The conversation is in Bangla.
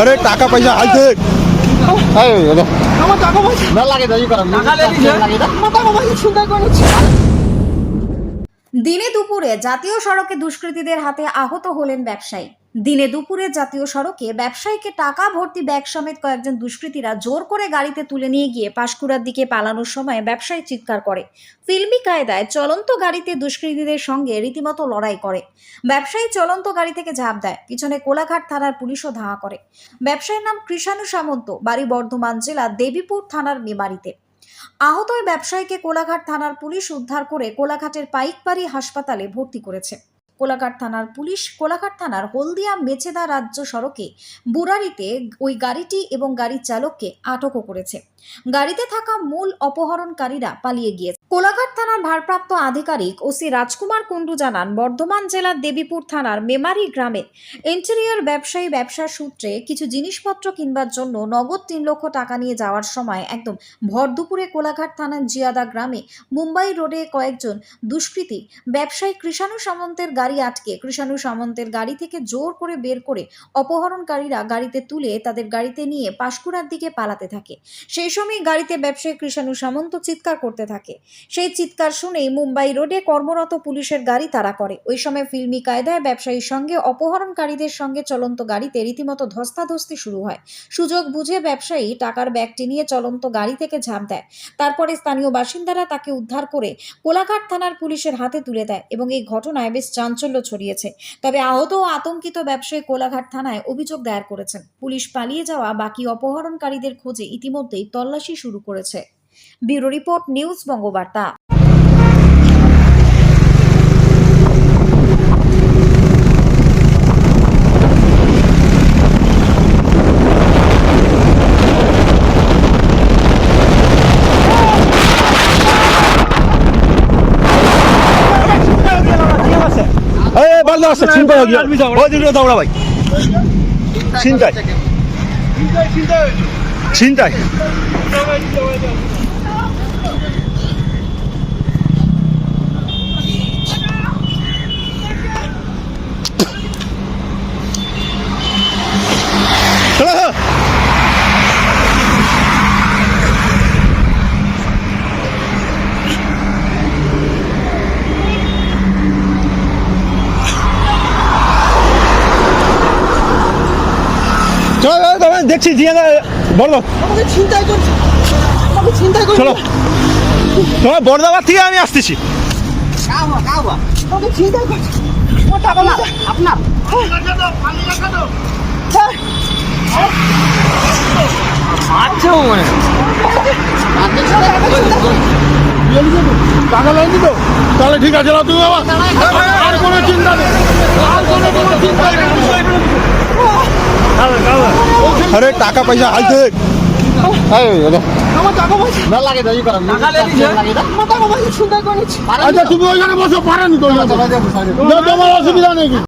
আরে টাকা পয়সা আইছে আমার টাকা পয়সা আমার টাকা পয়সা চিন্তা করছি। দিনে দুপুরে জাতীয় সড়কে দুষ্কৃতীদের হাতে আহত হলেন ব্যবসায়ী। দিনে দুপুরে জাতীয় সড়কে ব্যবসায়ীকে টাকা ভর্তি ব্যাগ সমেত কয়েকজন দুষ্কৃতীরা জোর করে গাড়িতে তুলে নিয়ে গিয়ে পাশকুড়ার দিকে পালানোর সময় ব্যবসায়ী চিৎকার করে। ফিল্মি কায়দায় চলন্ত গাড়িতে দুষ্কৃতীদের সঙ্গে রীতিমতো লড়াই করে। ব্যবসায়ী চলন্ত গাড়ি থেকে ঝাঁপ দেয়। পিছনে কোলাঘাট থানার পুলিশও ধাওয়া করে। ব্যবসায়ীর নাম কৃষাণু সামন্ত, বাড়ি বর্ধমান জেলা দেবীপুর থানার মেমারিতে। আহত ব্যবসায়ীকে কোলাঘাট থানার পুলিশ উদ্ধার করে কোলাঘাটের পাইকবাড়ি হাসপাতালে ভর্তি করেছে। কোলাঘাট থানার পুলিশ কোলাঘাট থানার হলদিয়া মেছেদা রাজ্য সড়কে বুরারিতে ওই গাড়িটি এবং গাড়ির চালককে আটকও করেছে। গাড়িতে থাকা মূল অপহরণকারীরা পালিয়ে গিয়েছে। কোলাঘাট থানার ভারপ্রাপ্ত আধিকারিক ওসি রাজকুমার কুণ্ডু জানান, বর্ধমান জেলার দেবীপুর থানার মেমারি গ্রামে ইন্টেরিয়র ব্যবসায়ী ব্যবসার সূত্রে কিছু জিনিসপত্র কিনবার জন্য নগদ তিন লক্ষ টাকা নিয়ে যাওয়ার সময় একদম ভর দুপুরে কোলাঘাট থানার জিয়াদা গ্রামে মুম্বাই রোডে কয়েকজন দুষ্কৃতী ব্যবসায়ী কৃষাণু সামন্তের গাড়ি আটকে, কৃষাণু সামন্তের গাড়ি থেকে জোর করে বের করে অপহরণকারীরা গাড়িতে তুলে তাদের গাড়িতে নিয়ে পাশকুড়ার দিকে পালাতে থাকে। সেই সময় গাড়িতে ব্যবসায়ী কৃষাণু সামন্ত চিৎকার করতে থাকে। সেই চিৎকার শুনেই মুম্বাই রোডে কর্মরত পুলিশের গাড়ি তাড়া করে। ওই সময় ফিল্মি কায়দায় ব্যবসায়ীর সঙ্গে অপহরণকারীদের সঙ্গে চলন্ত গাড়িতে রীতিমতো ধস্তাধস্তি শুরু হয়। সুযোগ বুঝে ব্যবসায়ী টাকার ব্যাগটি নিয়ে চলন্ত গাড়ি থেকে ঝাঁপ দেয়। তারপরে স্থানীয় বাসিন্দারা তাকে উদ্ধার করে কোলাঘাট থানার পুলিশের হাতে তুলে দেয় এবং এই ঘটনায় বেশ চাঞ্চল্য ছড়িয়েছে। তবে আহত ও আতঙ্কিত ব্যবসায়ী কোলাঘাট থানায় অভিযোগ দায়ের করেছেন। পুলিশ পালিয়ে যাওয়া বাকি অপহরণকারীদের খোঁজে ইতিমধ্যেই তল্লাশি শুরু করেছে। Bureau report news Bangabarta. বলদা আছে চিন্তা হয়ে চিন্তাই চিন্তাই চলো দেখছি দিয়ে বলো। চলো। তোমার বর্দাবার থেকে আমি আসতেছি। টাকা লাইনি তো? তাহলে ঠিক আছে না তুমি আমার আর কোনো চিন্তা নেই। আর কোনো কোনো চিন্তা নেই। আরে টাকা পয়সা ছিনতাই করেছে আচ্ছা তুমি ওইখানে বসো পারেন তোমার অসুবিধা নেই।